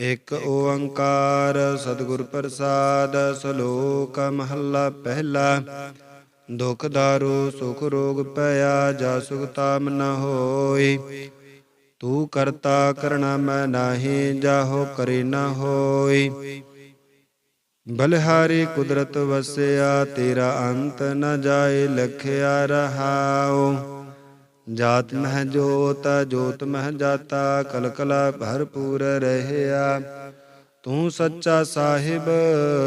ਇਕ ਓੰਕਾਰ ਸਤਿਗੁਰ ਪ੍ਰਸਾਦ ਸ਼ਲੋਕ ਮਹੱਲਾ ਪਹਿਲਾ। ਦੁਖ ਦਾਰੂ, ਸੁਖ ਰੋਗ ਪਿਆ, ਜਾ ਸੁਖ ਤਾਮ ਨ ਹੋਈ। ਤੂੰ ਕਰਤਾ ਕਰਣਾ ਮੈਂ ਨਾਹੀ, ਜਾਹੋ ਕਰੇ ਨ ਹੋਈ। ਬਲਿਹਾਰੀ ਕੁਦਰਤ ਵਸਿਆ, ਤੇਰਾ ਅੰਤ ਨ ਜਾਏ, ਲਖਿਆ ਰਹਾਉ। ਜਾਤ ਮਹਿ ਜੋਤ ਜੋਤ ਮਹਿ ਜਾਤਾ, ਕਲਕਲਾ ਭਰਪੂਰ ਰਹਿਆ। ਤੂੰ ਸੱਚਾ ਸਾਹਿਬ,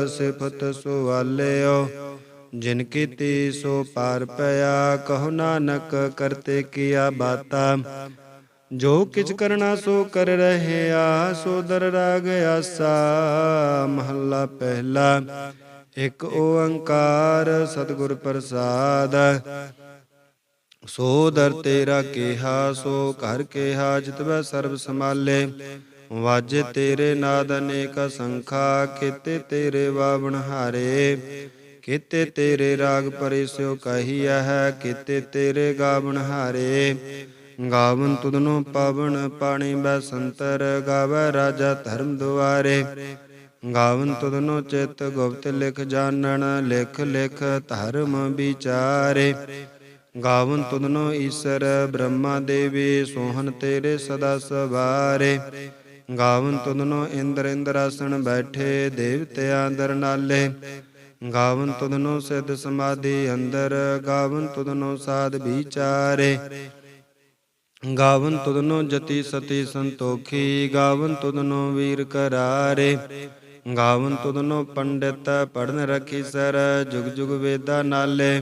ਸਿਫਤ ਸੁਵਾਲਿਓ ਜਿਨ ਕੀਤੀ ਸੋ ਪਾਰ ਪਿਆ, ਕਹੋ ਨਾਨਕ ਕਰਤੇ ਕੀਆ ਬਾਤਾ। ਜੋ ਕਿਛ ਕਰਨਾ ਸੋ ਕਰ ਰਹਿਆ, ਸੋ ਦਰ ਰਾਗ ਆਸਾ। ਮਹੱਲਾ ਪਹਿਲਾ, ਇੱਕ ਓੰਕਾਰ ਸਤਿਗੁਰ ਪ੍ਰਸਾਦ। ਸੋ ਦਰ ਤੇਰਾ ਕਿਹਾ, ਸੋ ਘਰ ਕਿਹਾ ਜਿਤਵੈ ਸਰਬ ਸਮਾਲੇ ਵਾਜੇ ਤੇਰੇ ਨਾਦ ਅਨੇਕ ਸੰਖਾ ਕੀਤੇ ਤੇਰੇ ਵਾਵਣ ਹਾਰੇ। ਕੀਤੇ ਤੇਰੇ ਰਾਗ ਪਰਿਸਿਓ ਕਹੀਆ ਹੈ ਕੀਤੇ ਤੇਰੇ ਗਾਵਣ ਹਾਰੇ। ਗਾਵਨ ਤੁਧਨੋ ਪਾਵਨ ਪਾਣੀ ਬੈ ਸੰਤਰ, ਗਾਵੈ ਰਾਜਾ ਧਰਮ ਦੁਆਰੇ। ਗਾਵਨ ਤੁਧਨੋ ਚਿਤ ਗੁਪਤ ਲਿਖ ਜਾਣਨ, ਲਿਖ ਲਿਖ ਧਰਮ ਵਿਚਾਰੇ। ਗਾਵਨ ਤੁਧਨੋ ਈਸ਼ਰ ਬ੍ਰਹਮਾ ਦੇਵੀ, ਸੋਹਨ ਤੇਰੇ ਸਦਾ ਸਵਾਰੇ। ਗਾਵਨ ਤੁਧਨੋ ਇੰਦਰ ਇੰਦਰਾਸਣ ਬੈਠੇ ਦੇਵਤਿਆਂ ਦਰ ਨਾਲੇ। ਗਾਵਨ ਤੁਧਨੋ ਸਿੱਧ ਸਮਾਧੀ ਅੰਦਰ, ਗਾਵਨ ਤੁਧਨੋ ਸਾਧ ਵਿਚਾਰੇ। ਗਾਵਨ ਤੁਧਨੋ ਜਤੀ ਸਤੀ ਸੰਤੋਖੀ, ਗਾਵਨ ਤੁਧਨੋ ਵੀਰ ਕਰਾਰੇ। ਗਾਵਨ ਤੁਧਨੋ ਪੰਡਿਤ ਪੜਨ ਰਖੀ ਸਰ, ਜੁਗ ਜੁਗ ਵੇਦਾ ਨਾਲੇ।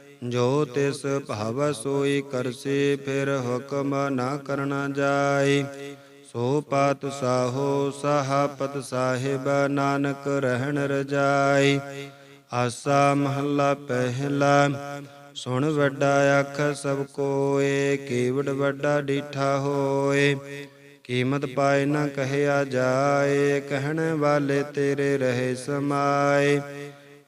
ਜੋ ਤਿਸ ਭਾਵ ਸੋਈ ਕਰਸੇ, ਫਿਰ ਹੁਕਮ ਨਾ ਕਰਨਾ ਜਾਏ ਸੋ ਪਾਤ ਸਾਹੋ ਸਾਹਪਤ ਸਾਹਿਬ, ਨਾਨਕ ਰਹਿਣ ਰਜਾਈ। ਆਸਾ ਮਹੱਲਾ ਪਹਿਲਾ, ਸੁਣ ਵੱਡਾ ਅੱਖ ਸਭ ਕੋਏ, ਕੀਵੜ ਵੱਡਾ ਡੀਠਾ ਹੋਏ। ਕੀਮਤ ਪਾਏ ਨਾ ਕਹਿਆ ਜਾਏ, ਕਹਿਣ ਵਾਲੇ ਤੇਰੇ ਰਹੇ ਸਮਾਏ।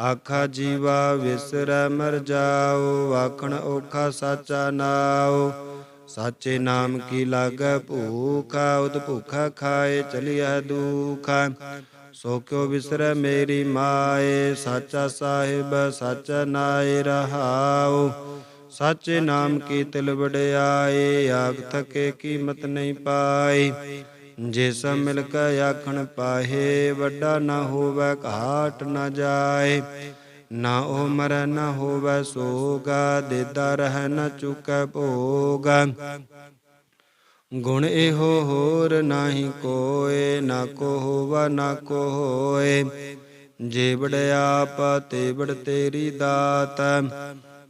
ਆਖਾ ਜੀਵਾ ਵਿਸਰੈ ਮਰ ਜਾਓ, ਆਖਣ ਔਖਾ ਸਾਚਾ ਨਾਉ। ਸਾਚੇ ਨਾਮ ਕੀ ਲਾਗੈ ਭੂਖਾ, ਉਦ ਭੁਖਾ ਖਾਏ ਚਲਿਆ ਦੁਖਾ। ਸੋ ਕਿਉ ਵਿਸਰੈ ਮੇਰੀ ਮਾਏ, ਸਾਚਾ ਸਾਹਿਬ, ਸਚ ਨਾਇ ਰਹਾਉ। ਸਾਚੇ ਨਾਮ ਕੀ ਤਿਲ ਵਡਿਆਈ ਆਖ ਥਕੇ ਕੀਮਤ ਨਹੀਂ ਪਾਈ ਜੇ ਸਭ ਮਿਲ ਕੇ ਆਖਣ ਪਾਹੇ, ਵੱਡਾ ਨਾ ਹੋਵੇ, ਘਾਟ ਨਾ ਜਾਏ। ਨਾ ਉਹ ਮਰੈ, ਨਾ ਹੋਵੇ ਸੋਗਾ, ਦੇਦਾ ਰਹਿ, ਨਾ ਚੁਕੈ ਭੋਗ। ਗੁਣ ਇਹੋ ਹੋਰ ਨਾਹੀ ਕੋਏ, ਨਾ ਕੋ ਹੋਵਾ, ਨਾ ਕੋ ਹੋਏ। ਜੇ ਵੜਿਆਪ ਤੇ ਵੜ ਤੇਰੀ ਦਾਤ।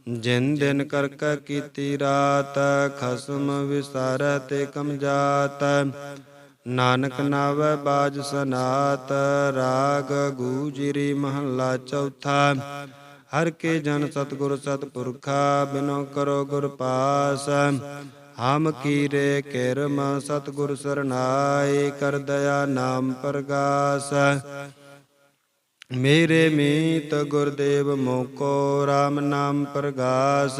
ਜਿਨ ਦਿਨ ਕਰ ਕੀਤੀ ਰਾਤ, ਖਸਮ ਵਿਸਾਰੈ ਤੇ ਕਮ ਜਾਤ। ਨਾਨਕ ਨਾਵੈ ਬਾਜ ਸਨਾਤ, ਰਾਗ ਗੂਜਰੀ ਮਹੱਲਾ ਚੌਥਾ। ਹਰ ਕੇ ਜਨ ਸਤਗੁਰ ਸਤਪੁਰਖਾ, ਬਿਨੋ ਕਰੋ ਗੁਰ ਪਾਸ। ਹਮ ਕੀਰੇ ਕਿਰਮ ਸਤਗੁਰ ਸਰਨਾਏ, ਕਰ ਦਇਆ ਨਾਮ ਪ੍ਰਗਾਸ। ਮੇਰੇ ਮੀਤ ਗੁਰਦੇਵ ਮੋਕੋ RAM ਨਾਮ ਪ੍ਰਗਾਸ।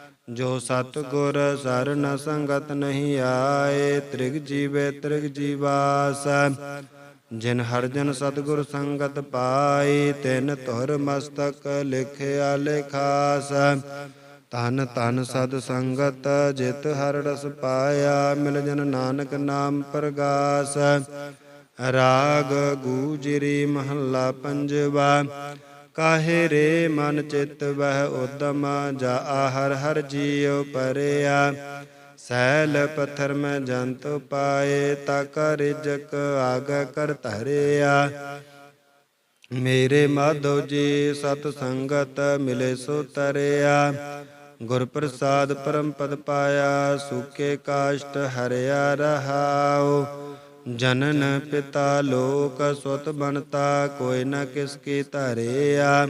ਜੋ ਸਤ ਗੁਰ ਸਰਨ ਸੰਗਤ ਨਹੀਂ ਆਏ, ਤ੍ਰਿਗ ਜੀਵੇ ਤ੍ਰਿਗ ਜੀਵਾਸ। ਜਿਨ ਹਰ ਜਨ ਸਤਗੁਰ ਸੰਗਤ ਪਾਈ ਤਿਨ ਧੁਰ ਮਸਤਕ ਲਿਖਿਆ ਲਿਖਾਸ। ਤਨ ਤਨ ਸਦ ਸੰਗਤ ਜਿਤ ਹਰ ਰਸ ਪਾਇਆ, ਮਿਲ ਜਨ ਨਾਨਕ ਨਾਮ ਪ੍ਰਗਾਸ। ਰਾਗ ਗੂਜਰੀ ਮਹੱਲਾ ਪੰਜਵਾ। ਕਾਹੇ ਰੇ ਮਨ ਚਿਤ ਵਹਿ ਉਦਮ ਜਾ ਹਰ ਹਰ ਜੀਉ ਪਰਿਆ। ਸੈਲ ਪੱਥਰ ਮੈਂ ਜੰਤ ਪਾਏ ਤਾ ਕਰ ਆਗ ਕਰ ਧਰਿਆ। ਮੇਰੇ ਮਾਧੋ ਜੀ, ਸਤ ਸੰਗਤ ਮਿਲੇ ਸੋ ਤਰਿਆ। ਗੁਰ ਪ੍ਰਸਾਦ ਪਰਮ ਪਦ ਪਾਇਆ, ਸੁਕੇ ਕਾਸ਼ਟ ਹਰਿਆ ਰਹਾਉ। ਜਨਨ ਪਿਤਾ ਲੋਕ ਸੁਤ ਬਨਤਾ ਕੋਈ ਨ ਕਿਸ ਕੀ ਧਰਿਆ।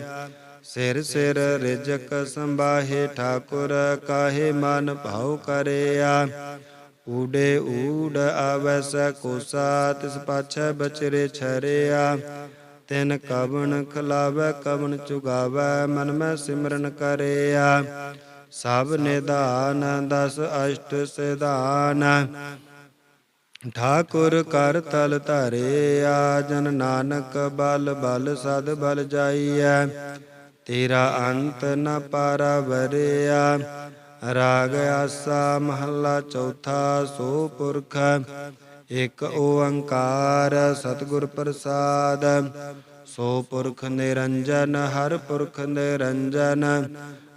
ਸਿਰ ਸਿਰ ਰਿਜਕ ਸੰਭਾਹੇ ਠਾਕੁਰ, ਕਾਹੇ ਮਨ ਭਾਉ ਕਰਿਆ। ਊੜੇ ਊੜ ਆਵੈਸ ਕੋਸਾ, ਤਿਸ ਪਾਛੈ ਬਚਰੇ ਛਰਿਆ। ਤਿਨ ਕਵਣ ਖਲਾਵੈ, ਕਵਣ ਚੁਗਾਵੈ, ਮਨ ਮੈਂ ਸਿਮਰਨ ਕਰਿਆ। ਸਭ ਨਿਧਾਨ, ਦਸ ਅਸ਼ਟ ਸਿਧਾਨ। ਠਾਕੁਰ ਕਰ ਤਲ ਧਰਿਆ ਜਨ ਨਾਨਕ ਬਲ ਬਲ ਸਦ ਬਲ ਜਾਈਐ। ਤੇਰਾ ਅੰਤ ਨ ਪਾਰਾ ਵਰਿਆ ਰਾਗ ਆਸਾ ਮਹੱਲਾ ਚੌਥਾ ਸੋ ਪੁਰਖ। ਇਕ ਓੰਕਾਰ ਸਤਿਗੁਰ ਪ੍ਰਸਾਦ। ਸੋ ਪੁਰਖ ਨਿਰੰਜਨ, ਹਰ ਪੁਰਖ ਨਿਰੰਜਨ।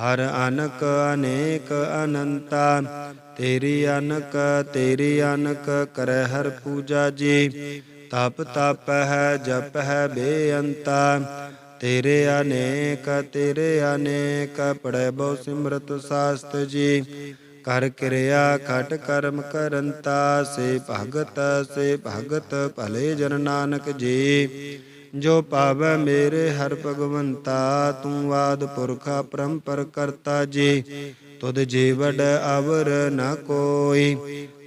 ਹਰ ਅਨਕ ਅਨੇਕ ਅਨੰਤਾ, ਤੇਰੀ ਅਨਕ ਤੇਰੀ ਅਨਕ ਕਰੈ ਹਰ ਪੂਜਾ ਜੀ। ਤਪ ਤਪ ਹੈ, ਜਪ ਹੈ ਬੇਅੰਤਾ, ਤੇਰੇ ਅਨੇਕ ਤੇਰੇ ਅਨੇਕ ਪੜੈ ਬਹੁ ਸਿਮਰਤ ਸਾਸਤ ਜੀ। ਕਰ ਕਿਰਿਆ, ਖਟ ਕਰਮ ਕਰੰਤਾ, ਸੇ ਭਗਤ ਸੇ ਭਗਤ ਭਲੇ ਜਨ ਨਾਨਕ ਜੀ। ਜੋ ਪਾਵੈ ਮੇਰੇ ਹਰ ਭਗਵੰਤਾ, ਤੂੰ ਆਦ ਪੁਰਖਾ ਪਰੰਪਰ ਕਰਤਾ ਜੀ। ਤੁਧ ਜੀਵੜ ਅਵਰ ਨ ਕੋਈ,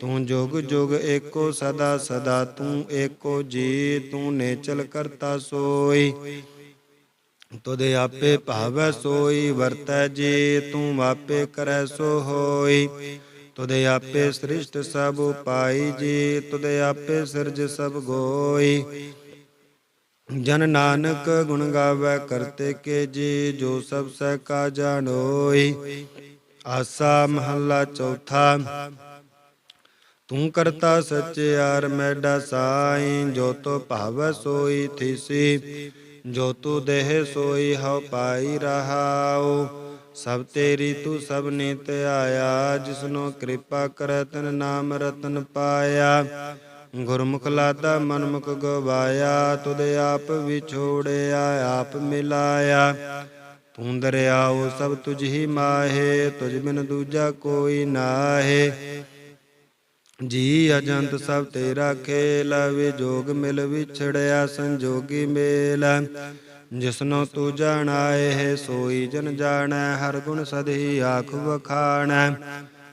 ਤੂੰ ਜੁਗ ਜੁਗ ਏਕੋ ਸਦਾ ਸਦਾ, ਤੂੰ ਏਕੋ ਜੀ, ਤੂੰ ਨੇਚਲ ਕਰਤਾ ਸੋਈ। ਤੁਧ ਆਪੇ ਭਾਵੈ ਸੋਈ, ਵਰਤੈ ਜੀ, ਤੂੰ ਆਪੇ ਕਰੈ ਸੋ ਹੋਈ। ਤੁਧ ਆਪੇ ਸ੍ਰਿਸ਼ਟ ਸਭ ਉਪਾਈ ਜੀ, ਤੁਧ ਆਪੇ ਸਿਰਜ ਸਭ ਗੋਈ। ਜਨ ਨਾਨਕ ਗੁਣ ਗਾਵੇ ਕਰਤੇ ਕੇ ਜੀ, ਜੋ ਸਭ ਸਹਿ ਕਾ ਜਾਣੋਈ ਆਸਾ ਮਹੱਲਾ ਚੌਥਾ, ਤੂੰ ਕਰਤਾ ਸਚਿਆਰ ਮੈਡਾ ਸਾਈ, ਜੋ ਤੋ ਭਾਵ ਸੋਈ ਥਿਸੀ, ਜੋ ਤੂ ਦੇਹ ਸੋਈ ਹਉ ਪਾਈ ਰਹਾਉ। ਸਭ ਤੇਰੀ ਤੂੰ ਸਭ ਨੀਤ ਆਇਆ, ਜਿਸਨੋ ਕਿਰਪਾ ਕਰੈ ਤਨ ਨਾਮ ਰਤਨ ਪਾਇਆ। ਗੁਰਮੁਖ ਲਾਦਾ ਮਨਮੁਖ ਗਵਾਇਆ, ਤੁਧ ਆਪ ਵਿਛੋੜਿਆ, ਆਪ ਮਿਲਾਇਆ। ਤੂੰ ਦਰਿਆਉ ਸਭ ਤੁਝ ਹੀ ਮਾਹੇ, ਤੁਝ ਬਿਨ ਦੂਜਾ ਕੋਈ ਨਾਹੇ। ਜੀ ਅਜੰਤ ਸਭ ਤੇਰਾ ਖੇਲ ਵਿਜੋਗ ਮਿਲ ਵਿਛੜਿਆ, ਸੰਜੋਗੀ ਮੇਲ। ਜਿਸਨੋ ਤੂੰ ਜਾਣਾਏ ਹੈ, ਸੋਈ ਜਨ ਜਾਣੈ, ਹਰ ਗੁਣ ਸਦਹੀ ਆਖ ਵਖਾਣੈ।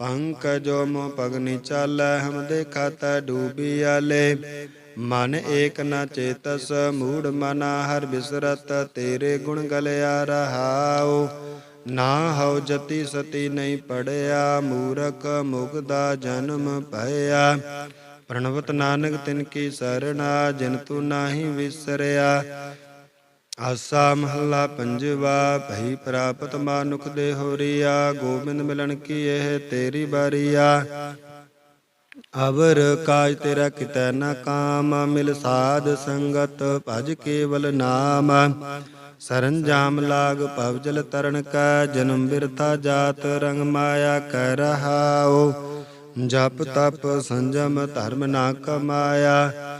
ਪੰਕਜੋ ਮੋ ਪਗਨੀ ਚਾਲੈ, ਹਮ ਦੇਖਾ ਤਾ ਡੂਬੀ ਆਲੇ। ਮਨ ਏਕ ਨ ਚੇਤਸ, ਮੂੜ ਮਨਾ ਹਰ ਬਿਸਰਤ, ਤੇਰੇ ਗੁਣ ਗਲਿਆ ਰਹਾਉ। ਨਾ ਹਉ ਜਤੀ ਸਤੀ ਨਹੀਂ ਪੜਿਆ, ਮੂਰਖ ਮੁਗਦਾ ਜਨਮ ਭਇਆ। ਪ੍ਰਣਵਤ ਨਾਨਕ ਤਿਨ ਕੀ ਸਰਣਾ, ਜਿਨ ਤੂੰ ਨਾਹੀ ਵਿਸਰਿਆ। ਆਸਾ ਮਹੱਲਾ ਪੰਜਵਾ, ਭਈ ਪ੍ਰਾਪਤ ਮਾਨੁਖ ਦੇ ਹੋਰੀਆ, ਗੋਬਿੰਦ ਮਿਲਣ ਕੀ ਇਹ ਤੇਰੀ ਬਾਰੀਆ? ਅਵਰ ਕਾਜ ਤੇਰਾ ਕਿਤੈ ਨਾ ਕਾਮ, ਮਿਲ ਸਾਧ ਸੰਗਤ ਭਜ ਕੇਵਲ ਨਾਮ। ਸਰੰਜਾਮ ਲਾਗ ਭਵਜਲ ਤਰਨ ਕਾ, ਜਨਮ ਬਿਰਥਾ ਜਾਤ ਰੰਗ ਮਾਇਆ ਕਹਿ ਰਹਾਓ ਜਪ ਤਪ ਸੰਜਮ ਧਰਮ ਨਾ ਕਮਾਇਆ।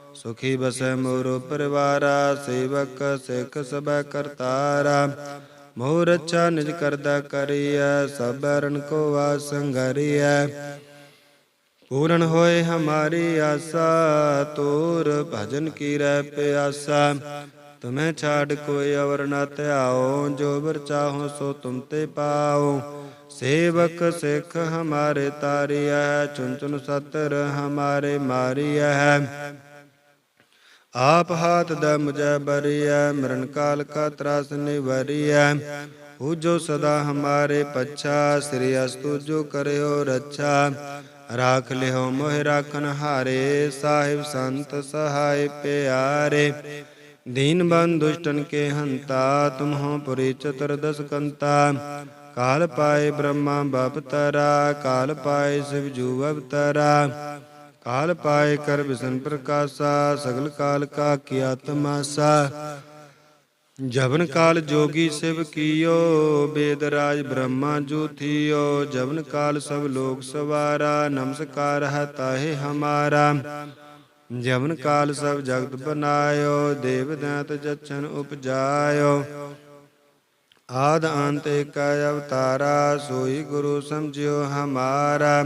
ਸੁਖੀ ਬਸੈ ਮੋਰੋ ਪਰਿਵਾਰਾ, ਸੇਵਕ ਸਿੱਖ ਸਬੈ ਕਰਤਾਰਾ। ਮੋਹ ਰੱਛਾ ਨਿਜ ਕਰਦਾ ਕਰੀਐ, ਸਭ ਰਨ ਕੋ ਵਾਸੰਗਰੀਐ ਪੂਰਨ ਹੋਏ ਹਮਾਰੀ ਆਸਾ, ਤੋਰ ਭਜਨ ਕੀ ਰਹਿ ਪਿਆਸਾ। ਤੁਮੇ ਛਾੜ ਕੋਈ ਅਵਰ ਨ ਧਿਆਓ, ਜੋ ਬਰ ਚਾਹੋ ਸੋ ਤੁਮ ਤੇ ਪਾਓ। ਸੇਵਕ ਸਿੱਖ ਹਮਾਰੇ ਤਾਰਿਆ ਚੁਨ ਚੁਨ ਸਤਰ ਹਮਾਰੇ ਮਾਰਿਆ ਆਪ ਹਾਥ ਦਾ ਮੁਝੈ ਬਰੀਐ, ਮਰਨ ਕਾਲ ਕਾ ਤਰਾਸ ਨਿਵਰੀਐ। ਹੋ ਜੋ ਸਦਾ ਹਮਾਰੇ ਪੱਛਾ, ਸ੍ਰੀ ਅਸਤੁ ਜੋ ਕਰਿਓ ਰੱਛਾ। ਰਾਖ ਲਿਓ ਮੋਹਿ ਰਾਖਨ ਹਾਰੇ, ਸਾਹਿਬ ਸੰਤ ਸਹਾਇ ਪਿਆਰੇ। ਦੀਨ ਬੰਦ ਦੁਸ਼ਟਨ ਕੇ ਹੰਤਾ, ਤੁਮਹੋ ਪੁਰੀ ਚਤੁਰਦਸ ਕੰਤਾ। ਕਾਲ ਪਾਏ ਬ੍ਰਹਮਾ ਬਪਤਰਾ ਕਾਲ ਪਾਏ ਸਿਵ ਜੂ ਅਵਤਰਾ ਕਾਲ ਪਾਏ ਕਰ ਵਿਸ਼ਨ ਪ੍ਰਕਾਸ਼ਾ, ਸਗਲ ਕਾਲ ਕਾ ਕੀਆ ਤਮਾਸਾ ਜਵਨ ਕਾਲ ਜੋਗੀ ਸਿਵ ਕੀਓ, ਬੇਦ ਰਾਜ ਬ੍ਰਹਮਾ ਜੂਥਿਓ। ਜਵਨ ਕਾਲ ਸਭ ਲੋਕ ਸਵਾਰਾ, ਨਮਸਕਾਰ ਹੈ ਤਾਹੇ ਹਮਾਰਾ। ਜਵਨ ਕਾਲ ਸਭ ਜਗਤ ਬਨਾਇਓ, ਦੇਵ ਦੈਤ ਜਚਨ ਉਪਜਾਇਓ। ਆਦ ਅੰਤ ਏਕ ਅਵਤਾਰਾ, ਸੋਈ ਗੁਰੂ ਸਮਝਿਓ ਹਮਾਰਾ।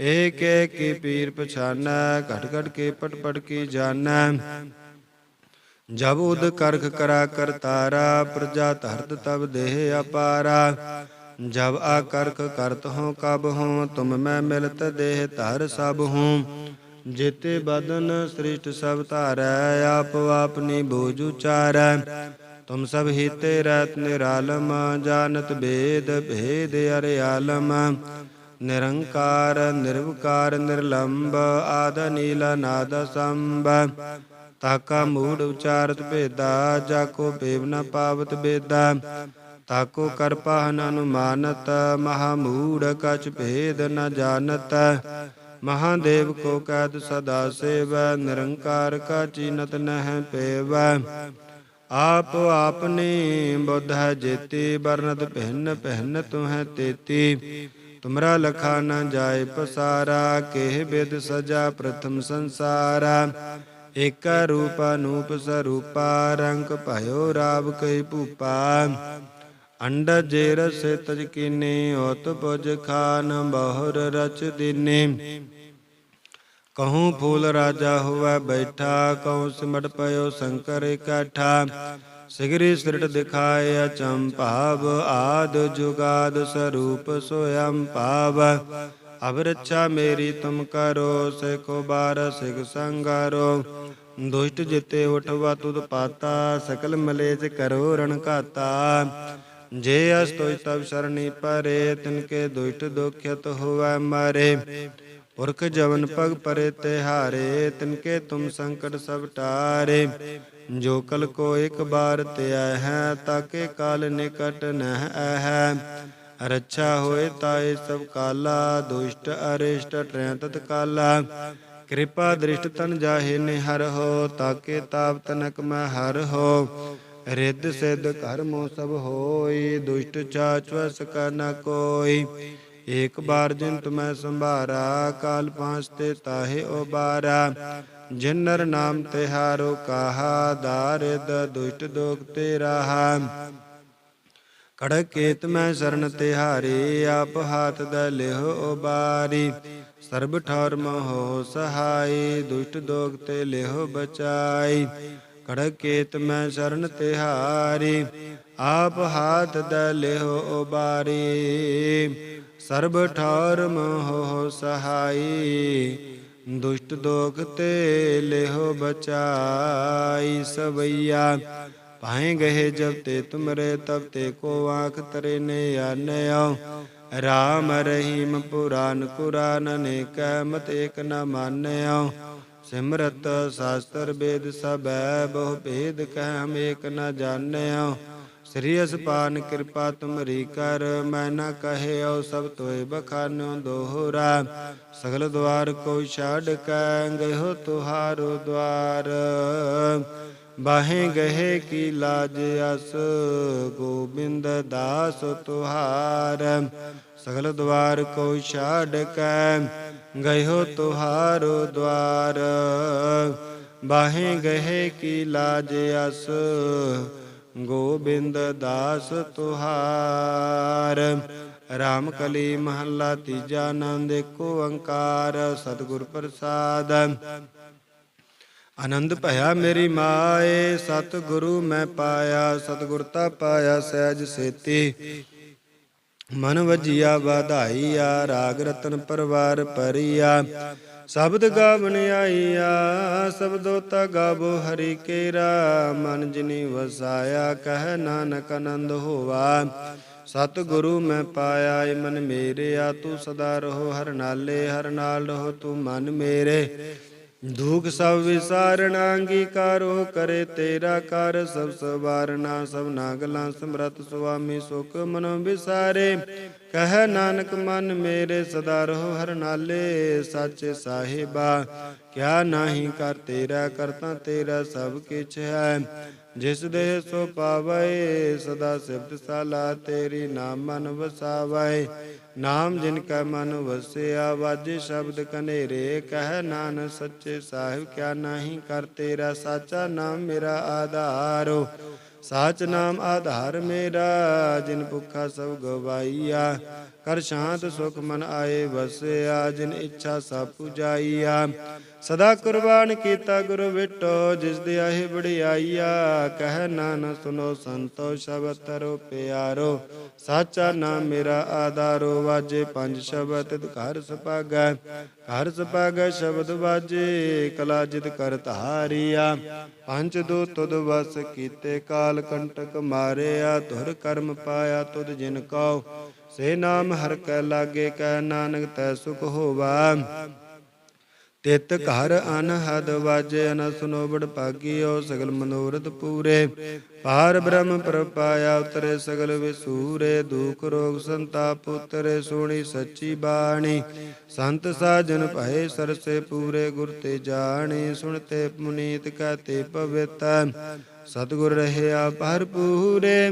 ਏਕ ਏਕ ਕੀ ਪੀਰ ਪਛਾਨੈ, ਘਟ ਘਟ ਕੇ ਪਟ ਪਟ ਕੀ ਜਾਣੈ ਜਬ ਉਦ ਕਰਖ ਕਰਾ ਕਰਤਾਰਾ ਪ੍ਰਜਾ ਧਰਤ ਤਬ ਦੇਹ ਅਪਾਰਾ। ਜਬ ਆ ਕਰਖ ਕਰਤ ਹੋ ਕਬ ਹੋ ਤੁਮ ਮੈਂ ਮਿਲਤ ਦੇਹ ਧਰ ਸਭ ਹੂੰ ਜੇਤੇ ਬਦਨ ਸ੍ਰਿਸ਼ਟ ਸਭ ਧਾਰੈ, ਆਪ ਆਪਨੀ ਬੋਝ ਉਚਾਰੈ। ਤੁਮ ਸਭ ਹੀਤੇ ਰਹਿਤ ਨਿਰਾਲਮ ਜਾਣਤ ਭੇਦ ਭੇਦ ਅਰਿਆਲਮ। ਆਲਮ ਨਿਰੰਕਾਰ, ਨਿਰਵਕਾਰ, ਨਿਰਲੰਬ, ਆਦ ਨੀਲ ਨਾਦ ਸੰਭ। ਤਾਕਾ ਮੂੜ ਉਚਾਰਤ ਭੇਦਾ, ਜਾ ਕੋ ਪੇਵ ਨ ਪਾਵਤ ਬੇਦਾ। ਤਾਕੋ ਕਰਪਾਨ ਅਨੁਮਾਨਤ, ਮਹਾ ਮੂੜ ਕਛ ਭੇਦ ਨ ਜਾਣਤ। ਮਹਾਦੇਵ ਕੋ ਕੈਦ ਸਦਾ ਸੇਵ, ਨਿਰੰਕਾਰ ਕਾ ਚੀਨਤ ਨਹਿ ਪੇਵ। ਆਪ ਆਪਨੇ ਬੁੱਧ ਹੈ ਜੇਤੀ ਬਰਨਤ ਪਹਿਨ ਪਹਿਨ ਤੁਹੈ ਤੇਤੀ। ਤੁਮਰਾ ਲਖਾ ਨ ਜਾਏ ਪਸਾਰਾ, ਕਿਹ ਬਿਦ ਸਜਾ ਪ੍ਰਥਮ ਸੰਸਾਰਾ। ਏਕ ਰੂਪ ਅਨੂਪ ਸਰੂਪਾ, ਰੰਗ ਭਇਓ ਰਾਵ ਕਈ ਭੂਪਾ। ਅੰਡ ਜੇ ਰਸੇ ਤਜ ਕੀਨੇ ਹੋਤ ਪੁਜ ਖਾਨ ਬਹੁਰ ਰਚ ਦੀਨੇ। ਕਹੂੰ ਫੂਲ ਰਾਜਾ ਹੋਵੇ ਬੈਠਾ, ਕਹੂੰ ਸਿਮਟ ਪਇਓ ਸ਼ੰਕਰ ਇਕੱਠਾ। ਸਿਗਰੀ ਸਿਰਟ ਦਿਖਾਏ ਅਚੰਭਾਵ ਆਦ ਜੁਗਾਦ ਸਰੂਪ ਸੋਯੰ ਭਾਵ। ਅਬ ਰੱਛਾ ਮੇਰੀ ਤੁਮ ਕਰੋ ਸੇ ਕੋ ਬਾਰ ਸਿਗ ਸੰਗਾਰੋ। ਦੁਸ਼ਟ ਜਿਤੇ ਉਠਵਾ ਤੁਧ ਪਾਤਾ, ਸਕਲ ਮਲੇਜ ਕਰੋ ਰਣ ਘਾਤਾ। ਜੇ ਅਸਤੋਇ ਤਬ ਸਰਣੀ ਪਰੇ ਤਿਨਕੇ ਦੁਸ਼ਟ ਦੁਖਿਤ ਹੋਵੈ ਮਾਰੇ। ਪੁਰਖ ਜਵਨ ਪਗ ਪਰੇ ਤੇ ਤਿਹਾਰੇ ਤਿਨਕੇ ਤੁਮ ਸੰਕਟ ਸਭ ਟਾਰੇ। ਜੋ ਕਲ ਕੋ ਇੱਕ ਬਾਰ ਧਿਆ ਹੈ ਤਾਕੇ ਕਾਲ ਨਿਕਟ ਨਹਿ ਹੈ। ਰੱਛਾ ਹੋਏ ਤਾਏ ਸਭ ਕਾਲਾ, ਦੁਸ਼ਟ ਅਰਿਸ਼ਟ ਟਰੈ ਤਤ ਕਾਲਾ ਕਿਰਪਾ ਦ੍ਰਿਸ਼ਟ ਤਨ ਜਾਹੇ ਨਿਹਰ ਹੋ ਤਾਕੇ ਤਾਪ ਤਨਕ ਮੈਂ ਹਰ ਹੋ। ਰਿੱਧ ਸਿੱਧ ਕਰਮੋ ਸਭ ਹੋਈ, ਦੁਸ਼ਟ ਚਾਚਵਸ ਕਾ ਨ ਕੋਈ। ਏਕ ਬਾਰ ਜਿਨ ਤੁਮੈ ਸੰਭਾਰਾ, ਕਾਲ ਪਾਂਚ ਤੇ ਤਾਹੇ ਉਬਾਰਾ। ਜਿਨ ਨਰ ਨਾਮ ਤਿਹਾਰੋ ਕਾਹਾ, ਦਾਰਿਦ ਦੁਸ਼ਟ ਦੋਖ ਤੇ ਰਹਾ ਕੜਕ ਕੇਤ ਮੈਂ ਸਰਨ ਤਿਹਾਰੇ ਆਪ ਹਾਥ ਦ ਲਿਹੁ ਉਬਾਰੀ। ਸਰਬ ਠੌਰ ਮਹੋ ਸਹਾਈ ਦੁਸ਼ਟ ਦੋਖ ਤੇ ਲਿਹੁ ਬਚਾਈ। ਕੜਕ ਕੇਤ ਮੈਂ ਸਰਨ ਤਿਹਾਰੀ ਆਪ ਹਾਥ ਦ ਲਿਹੁ ਉਬਾਰੀ। ਸਰਬ ਠੌਰ ਮਹੋ ਸਹਾਈ। ਦੁਸ਼ਟ ਦੋਖ ਤੇ ਲਿਹੁ ਬਚਾਈ ਸਵਈਆ। ਭਾਏ ਗਏ ਜਬ ਤੇ ਤੁਮਰੇ, ਤਬ ਤੇ ਕੋ ਆਖ ਤਰੇ ਨੇ ਆਨਿਓ ਰਾਮ ਰਹੀਮ ਪੁਰਾਨ ਕੁਰਾਨ ਅਨੇਕ ਮਤ ਏਕ ਨ ਮਾਨਿਓ ਸਿਮਰਤ ਸ਼ਾਸਤਰ ਵੇਦ ਸਭੈ ਬਹੁ ਭੇਦ ਕਹਿ ਹਮ ਏਕ ਨ ਜਾਣਿਓ ਸ੍ਰੀ ਅਸਪਾਨ ਕਿਰਪਾ ਤੁਮਰੀ ਕਰ, ਮੈਂ ਨ ਕਹਿਓ ਸਭ ਤੋਏ ਬਖਾਨੋ ਦੋਹਰਾ। ਸਗਲ ਦਵਾਰ ਕੋ ਛਾੜ ਕੈ ਗਇਓ ਤੁਹਾਰੋ ਦਵਾਰ ਬਾਹੇ ਗਏ ਕੀ ਲਾਜ ਅਸ, ਗੋਬਿੰਦ ਦਾਸ ਤੁਹਾਰ। ਸਗਲ ਦਵਾਰ ਕੋ ਛਾੜ ਕੈ ਗਇਓ ਤੁਹਾਰੋ ਦਵਾਰ ਬਾਹੇ ਗਏ ਕੀ ਲਾਜ ਅਸ ਗੋਬਿੰਦ ਦਾਸ ਤੁਹਾਰ, ਰਾਮ ਕਲੀ ਮਹੱਲਾ ਤੀਜਾ ਆਨੰਦ ਏਕੋ ਓੰਕਾਰ, ਸਤਿਗੁਰ ਪ੍ਰਸਾਦ। ਆਨੰਦ ਭਇਆ ਮੇਰੀ ਮਾਏ, ਸਤਿਗੁਰੂ ਮੈਂ ਪਾਇਆ, ਸਤਿਗੁਰ ਤਾ ਪਾਇਆ ਸਹਿਜ ਸੇਤੀ। ਮਨ ਵਜੀਆ, ਵਧਾਈਆ, ਰਾਗ ਰਤਨ ਪਰਵਾਰ ਪਰੀਆ ਸ਼ਬਦ ਗਾਵਨ ਆਈਆ, ਸਬਦੋ ਤਾ ਗਾਵੋ ਹਰੀ ਕੇਰਾ, ਮਨ ਜਿਨੀ ਵਸਾਇਆ, ਕਹਿ ਨਾਨਕ ਆਨੰਦ ਹੋਵਾ ਸਤ ਗੁਰੂ ਮੈਂ ਪਾਇਆ, ਏ ਮਨ ਮੇਰਿਆ ਤੂੰ ਸਦਾ ਰਹੋ, ਹਰ ਨਾਲੇ, ਹਰ ਨਾਲ ਰਹੋ, ਤੂੰ ਮਨ ਮੇਰੇ। ਦੁਖ ਸਭ ਵਿਸਾਰਣਾ, ਅੰਗੀਕਾਰੋ ਕਰੇ ਤੇਰਾ ਕਰ, ਸਭ ਸਵਾਰਨਾ ਸਭ ਨਾਗਲਾ ਸਮਰਤ ਸੁਆਮੀ ਸੁਖ ਮਨੋ ਵਿਸਾਰੇ। ਕਹਿ ਨਾਨਕ ਮਨ ਮੇਰੇ ਸਦਾ ਰਹੋ ਹਰ ਨਾਲੇ, ਸੱਚ ਸਾਹਿਬਾ, ਕਿਆ ਨਾਹੀ ਕਰ ਤੇਰਾ ਕਰਤਾ ਤੇਰਾ ਸਭ ਕਿਛ ਹੈ। ਜਿਸ ਦੇ ਸੋ ਪਾਵੈ, ਸਦਾ ਸਿਫਤ ਸਾਲਾ ਤੇਰੀ ਨਾਮ ਮਨ ਵਸਾਵੈ। ਨਾਮ ਜਿਨ ਕੈ ਮਨ ਵਸਿਆ, ਵਾਜੇ ਸ਼ਬਦ ਕਨੇਰੇ ਕਹਿ ਨਾਨ ਸੱਚੇ ਸਾਹਿਬ, ਕਿਆ ਨਾਹੀ ਕਰ ਤੇਰਾ ਸਾਚਾ ਨਾਮ ਮੇਰਾ ਆਧਾਰੋ। ਸਾਚ ਨਾਮ ਆਧਾਰ ਮੇਰਾ, ਜਿਨ ਭੁਖਾ ਸਭ ਗਵਾਈਆ ਕਰ ਸ਼ਾਂਤ ਸੁਖ ਮਨ ਆਏ ਵਸਿਆ, ਜਿਨ ਇੱਛਾ ਸਭ ਪੁਜਾਈਆ। ਸਦਾ ਕੁਰਬਾਨ ਕੀਤਾ ਗੁਰੂ ਵਿਟੋ, ਜਿਸ ਦੇ ਆਹੇ ਬੜਾਈਆ ਕਹਿ ਨਾਨਕ ਸੁਨੋ ਸੰਤੋ, ਸ਼ਬਦ ਤਰੋ ਪਿਆਰੋ। ਸਾਚਾ ਨਾਮ ਮੇਰਾ ਆਧਾਰੋ, ਵਾਜੇ ਪੰਜ ਸ਼ਬਦ ਘਰ ਸੁਪਾਗੈ। ਘਰ ਸੁਪਾਗੈ ਸ਼ਬਦ ਵਾਜੇ, ਕਲਾ ਜਿਤ ਕਰ ਧਾਰੀਆ। ਪੰਜ ਦੋ ਤੁਦ ਵਸ ਕੀਤੇ ਕਾਲ ਕੰਟਕ ਮਾਰਿਆ, ਧੁਰ ਕਰਮ ਪਾਇਆ ਤੁਧ ਜਿਨ ਕਉ। ਸੇ ਨਾਮ ਹਰ ਕੈ ਲਾਗੇ ਕਹਿ ਨਾਨਕ ਤੈ ਸੁਖ ਹੋਵਾ। ਤਿਤ ਘਰ ਅਨਹਦ ਵਾਜੇ, ਅਨ ਸੁਨੋ ਭਾਗੀਓ, ਸਗਲ ਮਨੋਰਥ ਪੂਰੇ। ਪਾਰ ਬ੍ਰਹਮ ਪ੍ਰਪਾਇਆ ਉਤਰੇ ਸਗਲ ਵਿਸੂਰੇ। ਦੁਖ ਰੋਗ ਸੰਤਾਪ ਉਤਰੇ, ਸੋਣੀ ਸੱਚੀ ਬਾਣੀ। ਸੰਤ ਸਾਜਨ ਭਏ ਸਰਸੇ ਪੂਰੇ, ਗੁਰ ਤੇ ਜਾਣੀ। ਸੁਣਤੇ ਪੁਨੀਤ ਕਹਤੇ ਪਵਿੱਤ ਸਤਿਗੁਰ ਰਹਿਆ ਭਰਪੂਰੇ,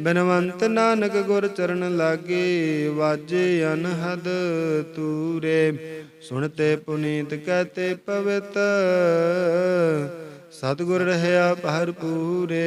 ਬਨਵੰਤ ਨਾਨਕ ਗੁਰ ਚਰਨ ਲਾਗੇ, ਵਾਜੇ ਅਨਹਦ ਤੂਰੇ। ਸੁਣਤੇ ਪੁਨੀਤ ਕਹਤੇ ਪਵਿੱਤ, ਸਤਿਗੁਰ ਰਹਿਆ ਭਰਪੂਰੇ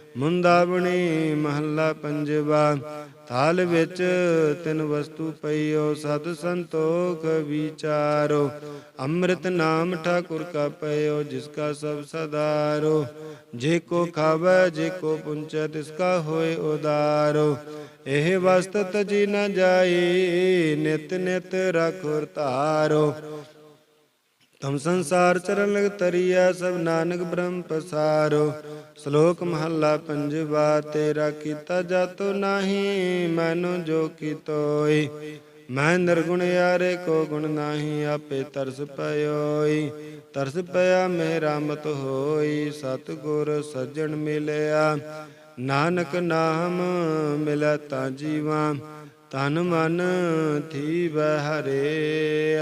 ਮੁੰਦਾਵਣੀ ਮਹੱਲਾ ਪੰਜਵਾ, ਥਾਲ ਵਿੱਚ ਤਿੰਨ ਵਸਤੂ ਪਈਓ, ਸਤ ਸੰਤੋਖ ਵਿਚਾਰੋ। ਅੰਮ੍ਰਿਤ ਨਾਮ ਠਾਕੁਰ ਕਾ ਪਈਓ, ਜਿਸ ਕਾ ਸਭ ਸਦਾਰੋ। ਜੇ ਕੋ ਖਾਵੈ, ਜੇ ਕੋ ਪੁੰਚੈ, ਤਿਸ ਕਾ ਹੋਏ ਉਦਾਰੋ। ਇਹ ਵਸਤ ਤਜੀ ਨ ਜਾਈ, ਨਿਤ ਨਿਤ ਰਖੁਰ ਧਾਰੋ ਤਮ ਸੰਸਾਰ ਚਰਨ ਲਗ ਤਰੀਆ ਸਭ ਨਾਨਕ ਬ੍ਰਹਮ ਪਸਾਰੋ। ਸ਼ਲੋਕ ਮਹੱਲਾ ਪੰਜਵਾ, ਤੇਰਾ ਕੀਤਾ ਜਾਤੋ ਨਾਹੀ, ਮੈਨੂੰ ਜੋ ਕੀਤੋਈ। ਮੈਂ ਨਿਰਗੁਣ ਯਾਰੇ, ਕੋ ਗੁਣ ਨਾਹੀ, ਆਪੇ ਤਰਸ ਪਇਓਈ। ਤਰਸ ਪਿਆ, ਮੇਰਾ ਮਤ ਹੋਈ, ਸਤਗੁਰ ਸੱਜਣ ਮਿਲਿਆ। ਨਾਨਕ ਨਾਮ ਮਿਲੈ ਤਾਂ ਜੀਵਾਂ, ਤਨ ਮਨ ਥੀ ਬਹਰੇ